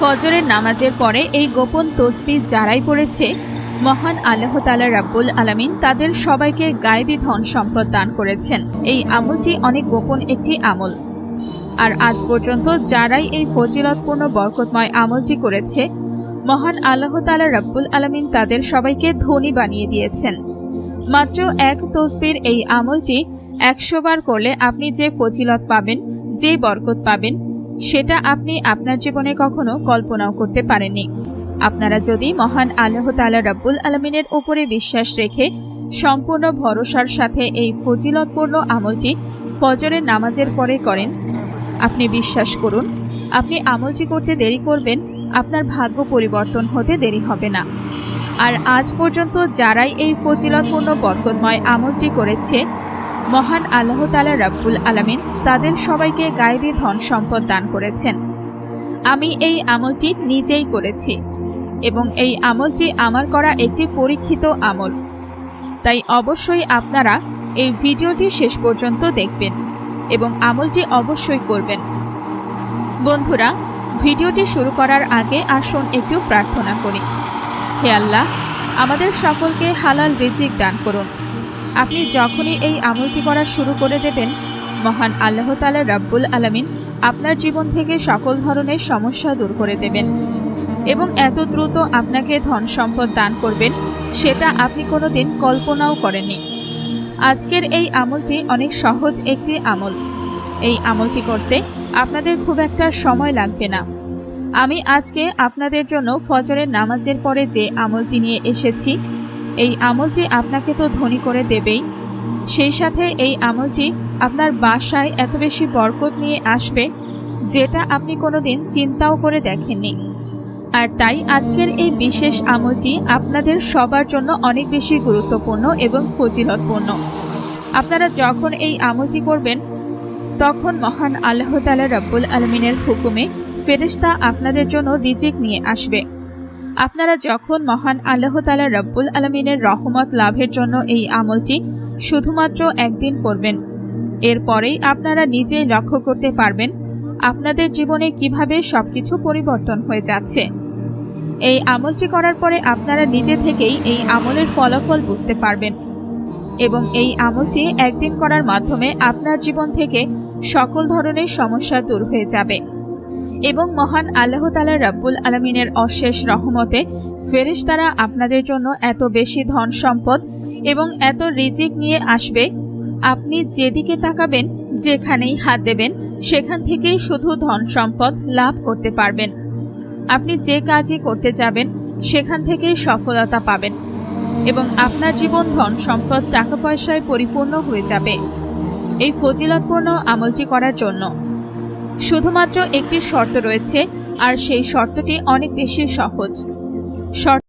ফজরের নামাজের পরে এই গোপন তসবি যারাই পড়েছে, মহান আল্লাহ তালা রাব্বুল আলামিন তাদের সবাইকে গায়েবী ধন সম্পদ দান করেছেন। এই আমলটি অনেক গোপন একটি আমল। আর আজ পর্যন্ত যারাই এই ফজিলতপূর্ণ বরকতময় আমলটি করেছে, মহান আল্লাহ তালা রাব্বুল আলামিন তাদের সবাইকে ধনী বানিয়ে দিয়েছেন। মাত্র এক তসবির এই আমলটি একশো বার করলে আপনি যে ফজিলত পাবেন, যে বরকত পাবেন সেটা আপনি আপনার জীবনে কখনো কল্পনাও করতে পারেননি। আপনারা যদি মহান আল্লাহ তালা রাব্বুল আলমিনের উপরে বিশ্বাস রেখে সম্পূর্ণ ভরসার সাথে এই ফজিলতপূর্ণ আমলটি ফজরের নামাজের পরে করেন, আপনি বিশ্বাস করুন, আপনি আমলটি করতে দেরি করবেন, আপনার ভাগ্য পরিবর্তন হতে দেরি হবে না। আর আজ পর্যন্ত যারাই এই ফজিলতপূর্ণ বরকতময় আমলটি করেছে মহান আল্লাহ তালা রাব্বুল আলামিন তাদের সবাইকে গায়েবী ধন সম্পদ দান করেছেন। আমি এই আমলটি নিজেই করেছি এবং এই আমলটি আমার করা একটি পরীক্ষিত আমল। তাই অবশ্যই আপনারা এই ভিডিওটি শেষ পর্যন্ত দেখবেন এবং আমলটি অবশ্যই করবেন। বন্ধুরা, ভিডিওটি শুরু করার আগে আসুন একটু প্রার্থনা করি। হে আল্লাহ, আমাদের সকলকে হালাল রিজিক দান করুন। আপনি যখনই এই আমলটি করা শুরু করে দেবেন, মহান আল্লাহ তালা রাব্বুল আলামিন আপনার জীবন থেকে সকল ধরনের সমস্যা দূর করে দেবেন এবং এত দ্রুত আপনাকে ধন সম্পদ দান করবেন, সেটা আপনি কোনোদিন কল্পনাও করেননি। আজকের এই আমলটি অনেক সহজ একটি আমল। এই আমলটি করতে আপনাদের খুব একটা সময় লাগবে না। আমি আজকে আপনাদের জন্য ফজরের নামাজের পরে যে আমলটি নিয়ে এসেছি এই আমলটি আপনাকে তো ধনী করে দেবেই। সেই সাথে এই আমলটি আপনার বাসায় এত বেশি বরকত নিয়ে আসবে, যেটা আপনি কোনোদিন চিন্তাও করে দেখেননি। আর তাই আজকের এই বিশেষ আমলটি আপনাদের সবার জন্য অনেক বেশি গুরুত্বপূর্ণ এবং ফজিলতপূর্ণ। আপনারা যখন এই আমলটি করবেন, তখন মহান আল্লাহ তালা রব্বুল আলমিনের হুকুমে ফেরেশতা আপনাদের জন্য রিজিক নিয়ে আসবে। আপনারা যখন মহান আল্লাহ তালা রব্বুল আলমিনের রহমত লাভের জন্য এই আমলটি শুধুমাত্র একদিন করবেন, এরপরেই আপনারা নিজেই লক্ষ্য করতে পারবেন আপনাদের জীবনে কীভাবে সবকিছু পরিবর্তন হয়ে যাচ্ছে। এই আমলটি করার পরে আপনারা নিজে থেকেই এই আমলের ফলাফল বুঝতে পারবেন এবং এই আমলটি একদিন করার মাধ্যমে আপনার জীবন থেকে সকল ধরনের সমস্যা দূর হয়ে যাবে। এবং মহান আল্লাহ তালা রাব্বুল আলমিনের অশেষ রহমতে ফেরেশতারা আপনাদের জন্য এত বেশি ধন সম্পদ এবং এত রিজিক নিয়ে আসবে। আপনি যেদিকে তাকাবেন, যেখানেই হাত দেবেন, সেখান থেকেই শুধু ধন সম্পদ লাভ করতে পারবেন। আপনি যে কাজই করতে যাবেন, সেখান থেকেই সফলতা পাবেন এবং আপনার জীবন ধন সম্পদ টাকা পয়সায় পরিপূর্ণ হয়ে যাবে। এই ফজিলতপূর্ণ আমলটি করার জন্য শুধুমাত্র একটি শর্ত রয়েছে আর সেই শর্তটি অনেক বেশি সহজ। শর্ত